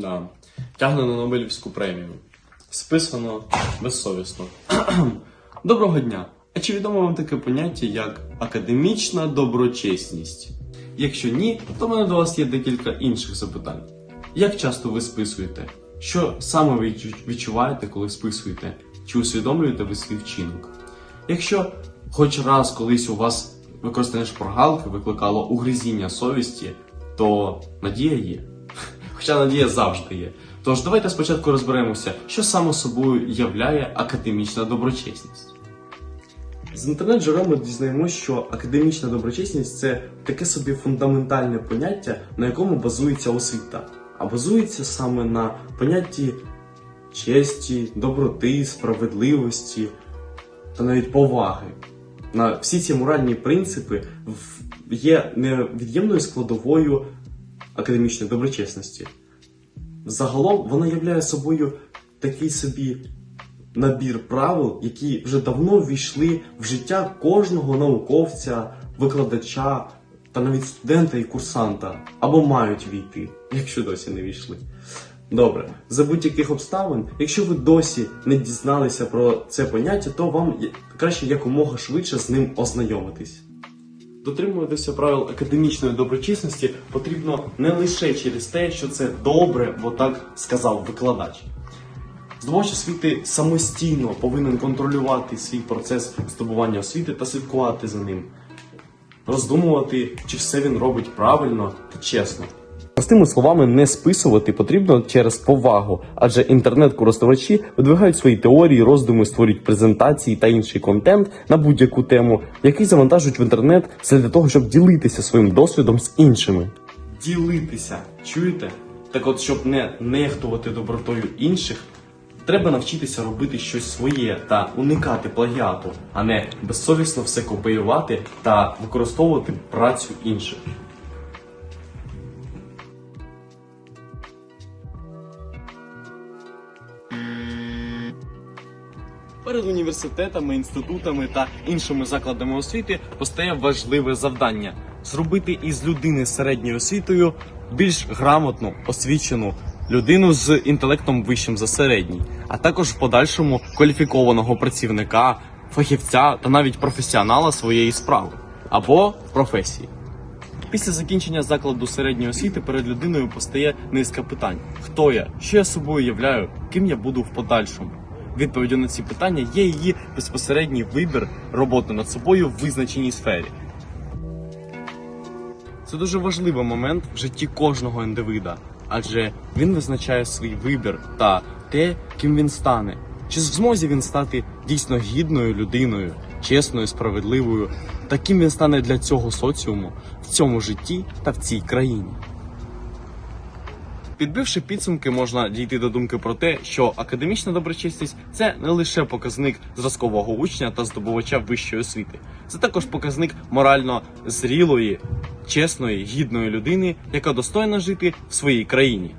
Да. Тягне на Нобелівську премію. Списано безсовісно. Доброго дня! А чи відомо вам таке поняття як академічна доброчесність? Якщо ні, то в мене до вас є декілька інших запитань. Як часто ви списуєте? Що саме ви відчуваєте, коли списуєте? Чи усвідомлюєте ви свій вчинок? Якщо хоч раз колись у вас використання шпаргалки викликало угризіння совісті, то надія є. Хоча надія завжди є. Тож давайте спочатку розберемося, що саме собою являє академічна доброчесність. З інтернет-джерел ми дізнаємося, що академічна доброчесність це таке собі фундаментальне поняття, на якому базується освіта. А базується саме на понятті честі, доброти, справедливості та навіть поваги. На всі ці моральні принципи є невід'ємною складовою академічної доброчесності. Загалом вона являє собою такий собі набір правил, які вже давно ввійшли в життя кожного науковця, викладача та навіть студента і курсанта, або мають війти, якщо досі не війшли. Добре, за будь-яких обставин, якщо ви досі не дізналися про це поняття, то вам краще якомога швидше з ним ознайомитись. Дотримуватися правил академічної доброчесності потрібно не лише через те, що це добре, бо так сказав викладач. Здобувач освіти самостійно повинен контролювати свій процес здобування освіти та слідкувати за ним, роздумувати, чи все він робить правильно та чесно. Простими словами, не списувати потрібно через повагу, адже інтернет-користувачі видвигають свої теорії, роздуми, створюють презентації та інший контент на будь-яку тему, який завантажують в інтернет для того, щоб ділитися своїм досвідом з іншими. Ділитися, чуєте? Так от, щоб не нехтувати добротою інших, треба навчитися робити щось своє та уникати плагіату, а не безсовісно все копіювати та використовувати працю інших. Перед університетами, інститутами та іншими закладами освіти постає важливе завдання зробити із людини з середньою освітою більш грамотну, освічену людину з інтелектом вищим за середній, а також в подальшому кваліфікованого працівника, фахівця та навіть професіонала своєї справи або професії. Після закінчення закладу середньої освіти перед людиною постає низка питань: хто я, що я собою являю, ким я буду в подальшому. Відповіддю на ці питання є її безпосередній вибір роботи над собою в визначеній сфері. Це дуже важливий момент в житті кожного індивида, адже він визначає свій вибір та те, ким він стане. Чи в змозі він стати дійсно гідною людиною, чесною, справедливою, та ким він стане для цього соціуму в цьому житті та в цій країні. Підбивши підсумки, можна дійти до думки про те, що академічна доброчесність це не лише показник зразкового учня та здобувача вищої освіти, це також показник морально зрілої, чесної, гідної людини, яка достойна жити в своїй країні.